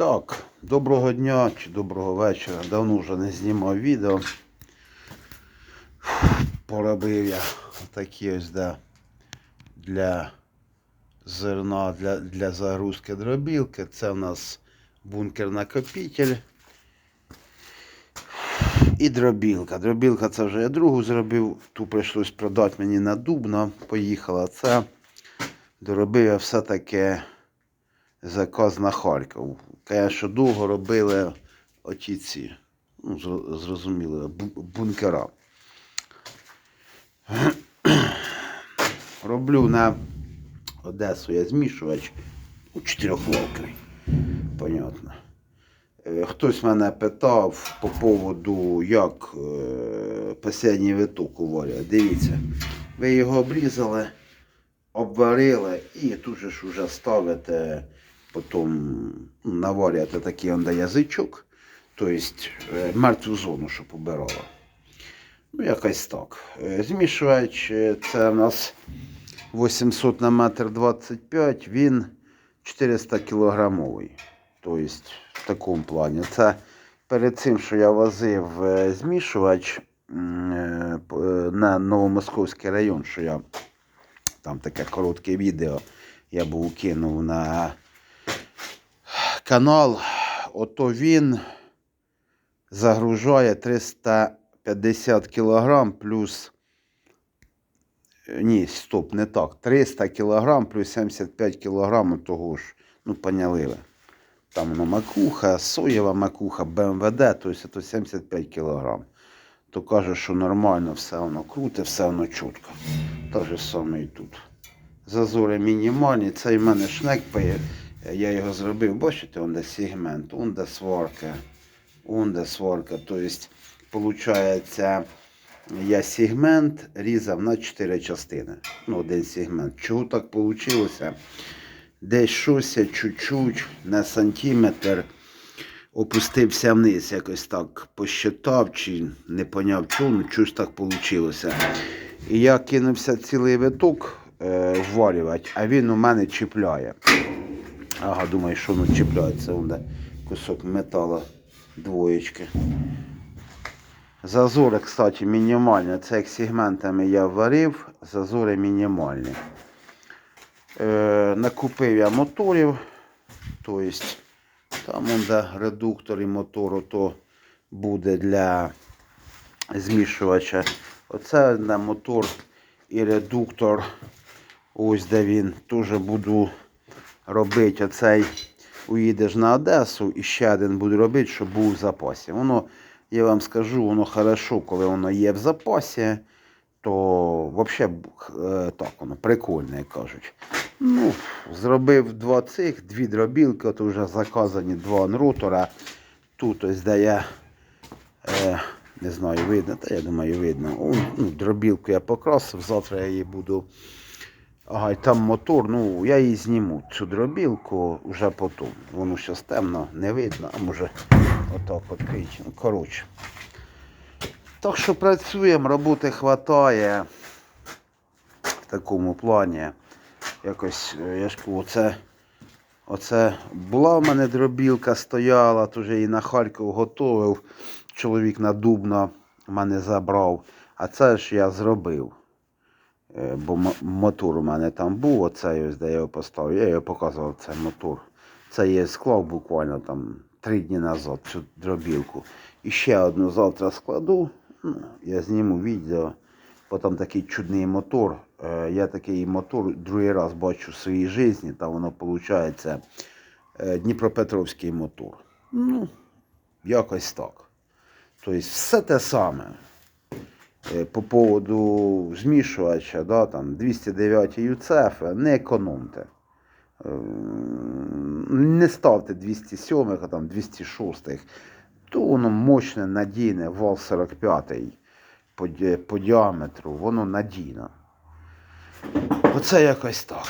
Так, доброго дня чи доброго вечора. Давно вже не знімав відео. Поробив я такі ось да, для зерна, для, для загрузки дробілки. Це в нас бункер накопитель. І дробілка. Дробілка це вже я другу зробив. Ту прийшлось продати мені на Дубно. Поїхала. Це доробив я все-таки заказ на Харків. Конечно, довго робили оті ці, ну, зрозуміло, бункера. Роблю на Одесу я змішувач у чотирьохволковий. Понятно. Е, Хтось мене питав по поводу, як е, останній виток уварює. Дивіться, ви його обрізали, обварили і тут же ж уже ставите, потім ну, наварюєте такий он де язичок, тобто е, мертву зону, щоб убирало. Ну, якось так. Е, Змішувач е, це у нас 800 на метр 25, він 400 кілограмовий. Тобто в такому плані. Це перед цим, що я возив е, змішувач е, е, на Новомосковський район, що я там таке коротке відео я був кинув на канал, ото він загружає 350 кг плюс. Ні, стоп, не так. 300 кг плюс 75 кг того ж. Ну, поняли ви. Там воно макуха, соєва макуха, БМВД, тобто це 75 кг. То каже, що нормально, все воно круте, все воно чітко. Так же саме і тут. Зазори мінімальні. Цей в мене шнек, пає- я його зробив, бачите, он де сегмент, он сварка, он сварка. Тобто, виходить, я сегмент різав на 4 частини. Ну, один сегмент. Чого так вийшло? Десь щось чуть-чуть на сантиметр опустився вниз, якось так посчитав чи не поняв чого, ну щось так вийшло. І я кинувся цілий виток е, вварювати, а він у мене чіпляє. Ага, думаю, що воно чіпляється, вон кусок металу двоєчки. Зазори, кстати, мінімальні. Це як сегментами я варив, зазори мінімальні. Е, накупив я моторів. Тобто, там де редуктор і мотору, то буде для змішувача. Оце на мотор і редуктор. Ось де він. Теж буду робити оцей. Уїдеш на Одесу і ще один буду робити, щоб був в запасі. Воно, я вам скажу, воно хорошо, коли воно є в запасі, то взагалі так воно прикольно, як кажуть. Ну, зробив два цих, дві дробілки, от вже заказані два анротора. Тут ось де я е, не знаю, видно, та я думаю, видно. О, ну, дробілку я покрасив, завтра я її буду. Ага, і там мотор, ну я її зніму, цю дробілку вже потім. Воно зараз темно, не видно, а може отак відкрити. Ну, коротше. Так що працюємо, роботи вистачає в такому плані. Якось, е, я ж кажу, оце, оце була в мене дробілка, стояла, то вже її на Харків готовив. Чоловік на Дубно мене забрав. А це ж я зробив. Е, Бо мотор у мене там був, оцей ось, де я його поставив. Я його показував, це мотор. Це я склав буквально там три дні назад цю дробілку. І ще одну завтра складу. Ну, я зніму відео. Бо там такий чудний мотор. Е, Я такий мотор другий раз бачу в своїй житті. Там воно виходить Дніпропетровський мотор. Ну, якось так. Тобто все те саме. Е, По поводу змішувача, да, там 209 ЮЦФ, не економте. Е, Не ставте 207, а там 206. То воно мощне, надійне, вал 45 по, по діаметру, воно надійно. Оце якось так.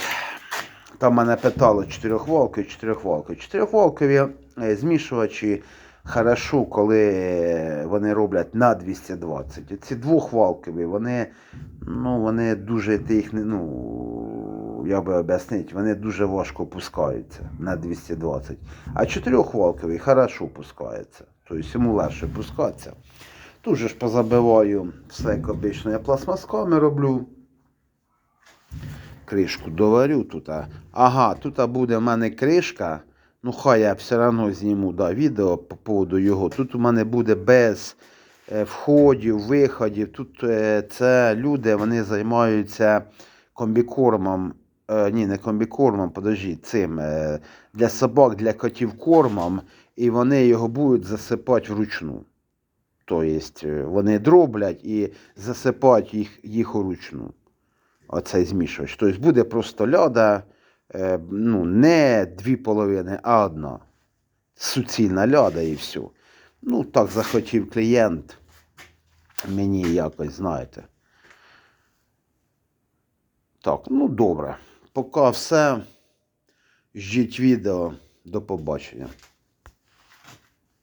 Там мене питали чотирьохвалки, чотирьохвалки. Чотирьохвалкові е, змішувачі хорошо, коли вони роблять на 220. Ці двохвалкові, вони, ну, вони дуже, ти ну, я би об'яснити, вони дуже важко пускаються на 220. А чотирьохвалковий хорошо пускається. Тобто йому легше пускатися. Тут ж позабиваю все, як я пластмасками роблю. Кришку доварю тут. Ага, тут буде в мене кришка. Ну, хай я все одно зніму да, відео по поводу його. Тут у мене буде без е, входів, виходів. Тут е, це люди, вони займаються комбікормом. Е, ні, не комбікормом, подожди, цим. Для собак, для котів кормом, і вони його будуть засипати вручну. Тобто вони дроблять і засипають їх, їх уручну. Оцей змішувач. Тобто буде просто ляда, ну, не дві половини, а одна. Суцільна ляда і все. Ну, так захотів клієнт. Мені якось, знаєте. Так, ну добре. Поки все. Ждіть відео. До побачення.